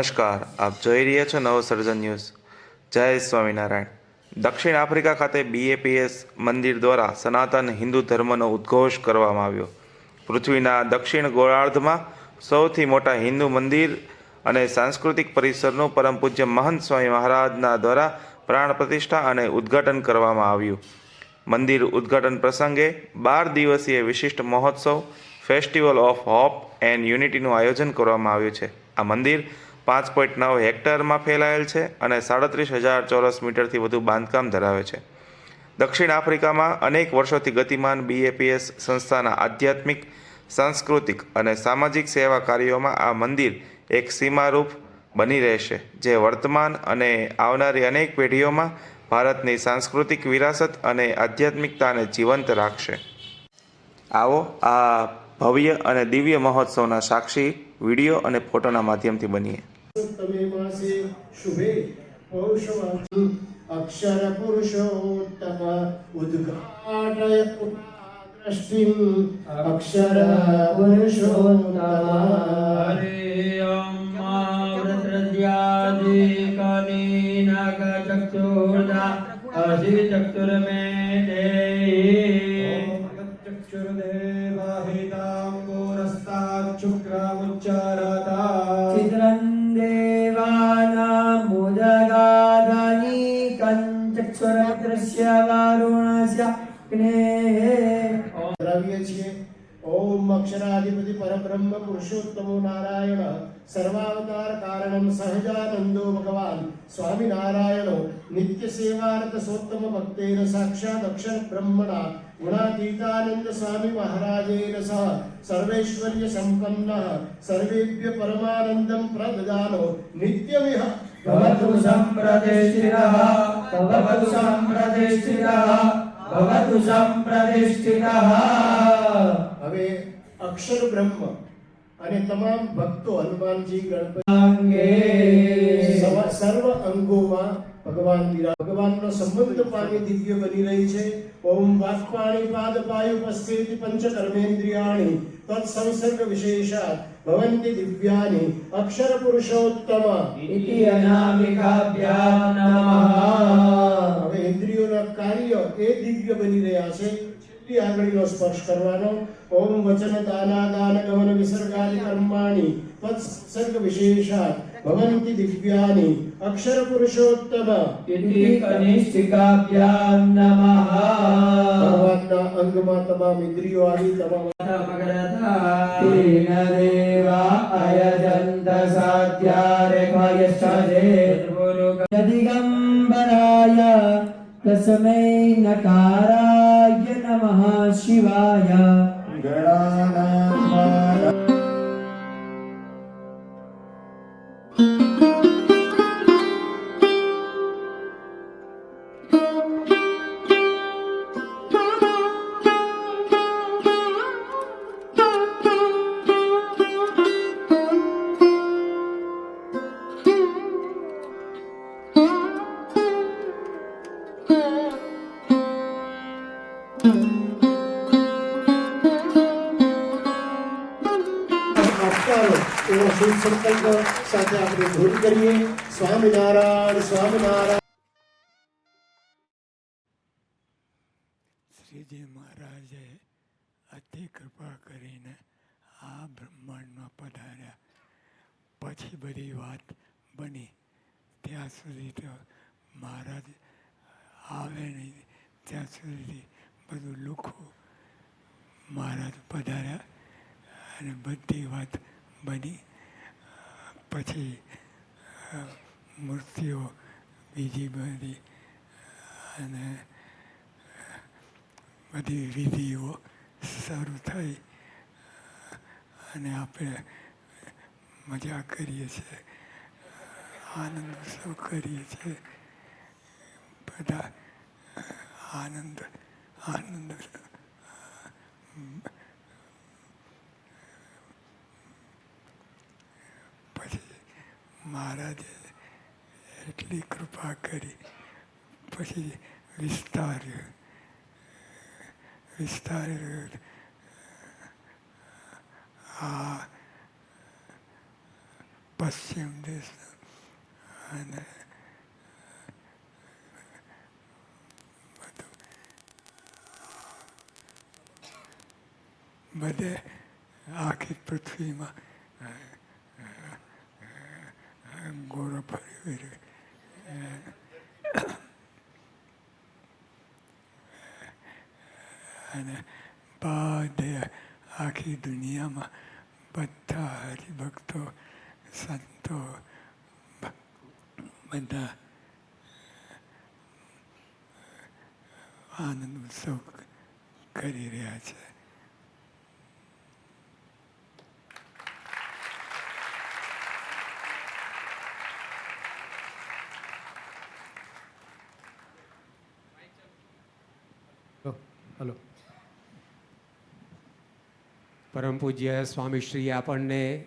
નમસ્કાર, આપ જોઈ રહ્યા છો નવસર્જન ન્યૂઝ. જય સ્વામિનારાયણ. દક્ષિણ આફ્રિકા ખાતે બીએપીએસ મંદિર દ્વારા સનાતન હિન્દુ ધર્મનો ઉદ્ઘોષ કરવામાં આવ્યો. પૃથ્વીના દક્ષિણ ગોળાર્ધમાં સૌથી મોટા હિન્દુ મંદિર અને સાંસ્કૃતિક પરિસરનું પરમ પૂજ્ય મહંત સ્વામી મહારાજના દ્વારા પ્રાણ પ્રતિષ્ઠા અને ઉદ્ઘાટન કરવામાં આવ્યું. મંદિર ઉદ્ઘાટન પ્રસંગે બાર દિવસીય વિશિષ્ટ મહોત્સવ, ફેસ્ટિવલ ઓફ હોપ એન્ડ યુનિટીનું આયોજન કરવામાં આવ્યું છે. આ મંદિર પાંચ પોઈન્ટ નવ હેક્ટરમાં ફેલાયેલ છે અને સાડત્રીસ હજાર ચોરસ મીટરથી વધુ બાંધકામ ધરાવે છે. દક્ષિણ આફ્રિકામાં અનેક વર્ષોથી ગતિમાન બીએપીએસ સંસ્થાના આધ્યાત્મિક, સાંસ્કૃતિક અને સામાજિક સેવા કાર્યોમાં આ મંદિર એક સીમારૂપ બની રહેશે, જે વર્તમાન અને આવનારી અનેક પેઢીઓમાં ભારતની સાંસ્કૃતિક વિરાસત અને આધ્યાત્મિકતાને જીવંત રાખશે. આવો આ ભવ્ય અને દિવ્ય મહોત્સવના સાક્ષી વીડિયો અને ફોટોના માધ્યમથી બનીએ. તમે માસે શુભે પૌષવાસુ અક્ષર પુરુષોત્તમ ઉદ્ઘાટય દ્રષ્ટિમ અક્ષર પુરુષોત્તમ હરે અમ્માવૃત્રદ્યાદિકની કંચક્ષુરદ્રશ્ય વારુણસ્ય જ્ઞેહે ધરાવીએ છીએ ઓમ અક્ષરાધિપતિ પરબ્રહ્મ પુરુષોત્તમો નારાયણ સર્વાવતાર કારણમ સહજાનંદો ભગવાન સ્વામિનારાયણો નિત્ય સેવાર્થ સોત્તમ ભક્તેન સાક્ષાત અક્ષર બ્રહ્મણા ગુણાતીતાનંદ સ્વામી મહારાજેન સહ સર્વૈશ્વર્ય સંપન્ન સર્વેભ્ય પરમાનંદમ પ્રદદાનો નિત્યમિહ ભવતુ સંપ્રતિષ્ઠિતઃ ભવતુ संप्रतिष्ठितः भवतु संप्रतिष्ठितः હવે અક્ષર બ્રહ્મ અને તમામ ભક્તો હનુમાનજી ગણપતિ સર્વ અંગોમાં ભગવાન વિરા ભગવાનનો સંબંધ પામી દિવ્ય બની રહી છે. ઓમ વાક્પાણી પાદ પાયુ પસ્થિતિ પંચ કર્મેન્દ્રિયાણી તત્સંસર્ગ વિશેષાત. ભવંતિ દિવ્યાની અક્ષર પુરુષોત્તમ ઇતિ અનામિકાભ્યામ નમઃ હવે ઇન્દ્રિયોના કાર્ય એ દિવ્ય બની રહ્યા છે એટલી આંગળીનો સ્પર્શ કરવાનો ઓમ વચન તાના દાન ગમન વિસર્ગાદિ કર્માણી તત્સર્ગ વિશેષા ભવંતિ દિવ્યાની અક્ષર પુરુષોત્તમ ઇતિ કનિષ્ઠિકાભ્યામ નમઃ અંગમાં તમામ ઇન્દ્રિયો આવી તમામ તેન દેવા અયજંત સાધ્યારેખયશ્ચે દિગંબરાય તસ્મૈ નકારાય નમઃ શિવાય ગણાનામ આપવાનો એવો શુભ સંકલ્પ સાથે આપણે ધૂન કરીએ. સ્વામિનારાયણ સ્વામિનારાયણ. શ્રીજી મહારાજે અતિ કૃપા કરીને આ બ્રહ્માંડમાં પધાર્યા. પછી બધી વાત બની. ત્યાં સુધી તો મહારાજ આવે નહીં. ત્યાં સુધી બધું લુખું મહારાજ પધાર્યા. અને બધી વાત બની. પછી મૂર્તિઓ બીજી બધી અને બધી વિધિઓ શરૂ થઈ. અને આપણે મજા કરીએ છીએ, આનંદ ઉત્સવ કરીએ છીએ. બધા આનંદ આનંદ પછી મહારાજે એટલી કૃપા કરી પછી વિસ્તાર્યું વિસ્તાર આ પશ્ચિમ દેશ અને બધું બધે આખી પૃથ્વીમાં ગોળો ફરી અને બધે આખી દુનિયામાં બધા હરિભક્તો, સંતો, બધા આનંદ ઉત્સવ કરી રહ્યા છે. હલો પરમ પૂજ્ય સ્વામીશ્રી, આપણને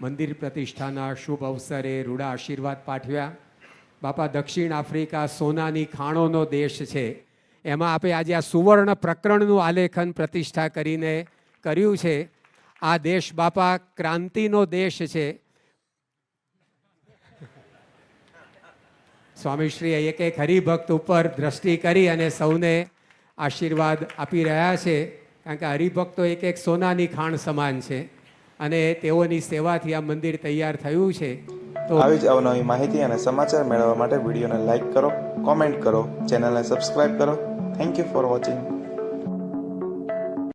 મંદિર પ્રતિષ્ઠાના શુભ અવસરે રૂડા આશીર્વાદ પાઠવ્યા. બાપા દક્ષિણ આફ્રિકા સોનાની ખાણોનો દેશ છે. એમાં આપણે આજે આ સુવર્ણ પ્રકરણનું આલેખન પ્રતિષ્ઠા કરીને કર્યું છે. આ દેશ બાપા ક્રાંતિનો દેશ છે. સ્વામીશ્રીએ એક એક હરિભક્ત ઉપર દ્રષ્ટિ કરી અને સૌને આશીર્વાદ આપી રહ્યા છે, કારણ કે હરિભક્તો એક એક સોનાની ખાણ સમાન છે અને તેઓની સેવાથી આ મંદિર તૈયાર થયું છે. તો આવી જ અવનવી માહિતી અને સમાચાર મેળવવા માટે વિડીયોને લાઇક કરો, કોમેન્ટ કરો, ચેનલને સબસ્ક્રાઇબ કરો. Thank you for watching